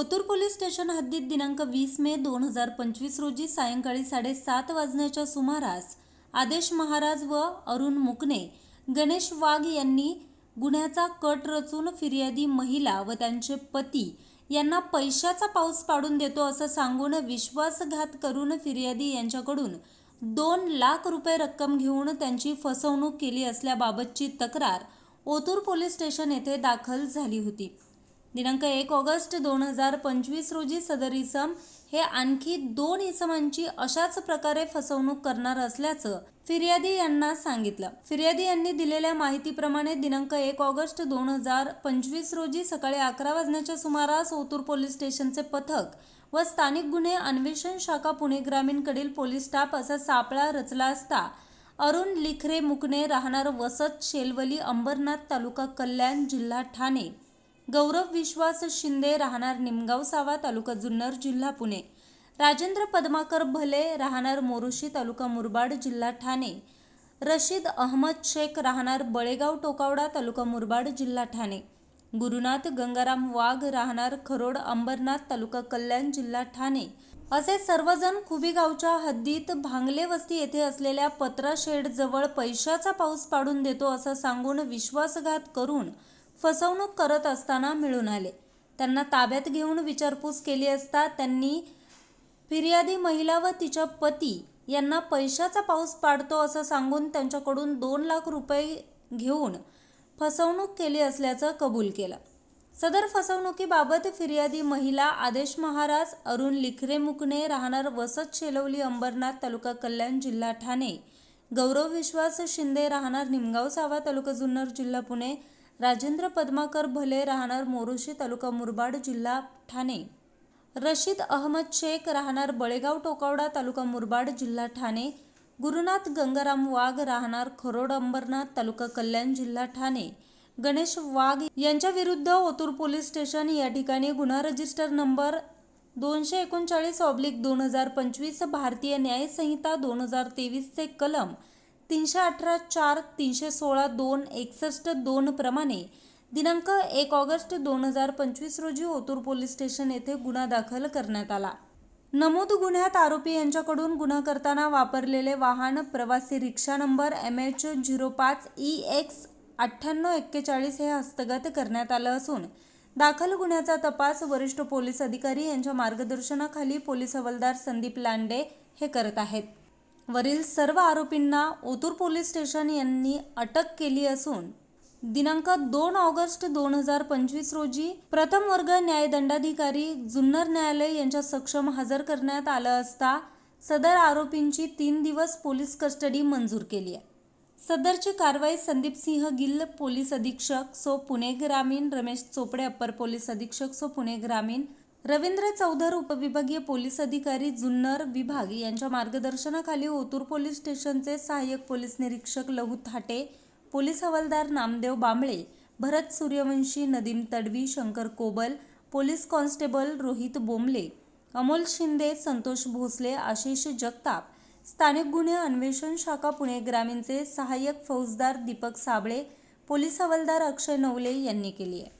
Otur police station हद्दीत दिनांक वीस मे दोन हजार पंचवीस रोजी सायंकाळी साडेसात वाजण्याच्या सुमारास आदेश महाराज व अरुण मुकणे गणेश वाघ यांनी गुन्ह्याचा कट रचून फिर्यादी महिला व त्यांचे पती यांना पैशाचा पाऊस पाडून देतो असं सांगून विश्वासघात करून फिर्यादी यांच्याकडून दोन लाख रुपये रक्कम घेऊन त्यांची फसवणूक केली असल्याबाबतची तक्रार ओतूर पोलीस स्टेशन येथे दाखल झाली होती. दिनांक एक ऑगस्ट दोन हजार पंचवीस रोजी सदर इसम हे आणखी दोन इसमांची अशाच प्रकारे फसवणूक करणार असल्याचं फिर्यादी यांना सांगितलं. फिर्यादी यांनी दिलेल्या माहितीप्रमाणे दिनांक एक ऑगस्ट दोन हजार पंचवीस रोजी सकाळी अकरा वाजण्याच्या सुमारास ओतूर पोलीस स्टेशनचे पथक व स्थानिक गुन्हे अन्वेषण शाखा पुणे ग्रामीणकडील पोलीस स्टाफ असा सापळा रचला असता अरुण लिखरे मुकणे राहणार वसत शेलवली अंबरनाथ तालुका कल्याण जिल्हा ठाणे. गौरव विश्वास शिंदे राहणार निमगाव सावा तालुका जुन्नर जिल्हा पुणे. राजेंद्र पद्माकर भले राहणार मोरुशी तालुका मुरबाड जिल्हा ठाणे. रशीद अहमद शेख राहणार बळेगाव टोकावडा तालुका मुरबाड जिल्हा ठाणे. गुरुनाथ गंगाराम वाघ राहणार खरोड अंबरनाथ तालुका कल्याण जिल्हा ठाणे. असे सर्वजण खुबीगावच्या हद्दीत भांगले वस्ती येथे असलेल्या पत्रा शेडजवळ पैशाचा पाऊस पाडून देतो असं सांगून विश्वासघात करून फसवणूक करत असताना मिळून आले. त्यांना ताब्यात घेऊन विचारपूस केली असता त्यांनी फिर्यादी महिला व तिच्या पती यांना पैशाचा पाऊस पाडतो असं सांगून त्यांच्याकडून दोन लाख रुपये घेऊन फसवणूक केली असल्याचं कबूल केलं. सदर फसवणुकीबाबत फिर्यादी महिला आदेश महाराज अरुण लिखरे मुकणे राहणार वसत शेलवली अंबरनाथ तालुका कल्याण जिल्हा ठाणे गौरव विश्वास शिंदे राहणार निमगाव सावा तालुका जुन्नर जिल्हा पुणे राजेंद्र पद्माकर भले राहणार मोरुशी तालुका मुरबाड जिल्हा ठाणे. रशीद अहमद शेख राहणार बळेगाव टोकावडा तालुका मुरबाड जिल्हा ठाणे. गुरुनाथ गंगाराम वाघ राहणार खरोड अंबरनाथ तालुका कल्याण जिल्हा ठाणे. गणेश वाघ यांच्या विरुद्ध ओतूर पोलीस स्टेशन या ठिकाणी गुन्हा रजिस्टर नंबर दोनशे एकोणचाळीस ऑब्लिक दोन हजार पंचवीस भारतीय न्यायसंहिता दोन हजार तेवीसचे कलम तीनशे अठरा चार तीनशे सोळा दोन एकसष्ट दोन प्रमाणे दिनांक एक ऑगस्ट दोन हजार पंचवीस रोजी ओतूर पोलीस स्टेशन येथे गुन्हा दाखल करण्यात आला. नमूद गुन्ह्यात आरोपी यांच्याकडून गुन्हा करताना वापरलेले वाहन प्रवासी रिक्षा नंबर एम एच झिरो पाच ई एक्स अठ्ठ्याण्णव एक्केचाळीस हे हस्तगत करण्यात आलं असून दाखल गुन्ह्याचा तपास वरिष्ठ पोलीस अधिकारी यांच्या मार्गदर्शनाखाली पोलीस हवालदार संदीप लांडे हे करत आहेत. वरील सर्व आरोपींना ओतूर पोलीस स्टेशन यांनी अटक केली असून दिनांक दोन ऑगस्ट दोन हजार पंचवीस रोजी प्रथम वर्ग न्यायदंडाधिकारी जुन्नर न्यायालय यांच्या सक्षम हजर करण्यात आलं असता सदर आरोपींची तीन दिवस पोलीस कस्टडी मंजूर केली आहे. सदरची कारवाई संदीप सिंह गिल्ल पोलीस अधीक्षक सो पुणे ग्रामीण रमेश चोपडे अप्पर पोलीस अधीक्षक सो पुणे ग्रामीण रवींद्र चौधर उपविभागीय पोलीस अधिकारी जुन्नर विभाग यांच्या मार्गदर्शनाखाली ओतूर पोलीस स्टेशनचे सहाय्यक पोलीस निरीक्षक लहू थाटे पोलीस हवालदार नामदेव बांबळे भरत सूर्यवंशी नदीम तडवी शंकर कोबल पोलीस कॉन्स्टेबल रोहित बोंबले अमोल शिंदे संतोष भोसले आशिष जगताप स्थानिक गुन्हे अन्वेषण शाखा पुणे ग्रामीणचे सहाय्यक फौजदार दीपक साबळे पोलीस हवालदार अक्षय नवले यांनी केली आहे.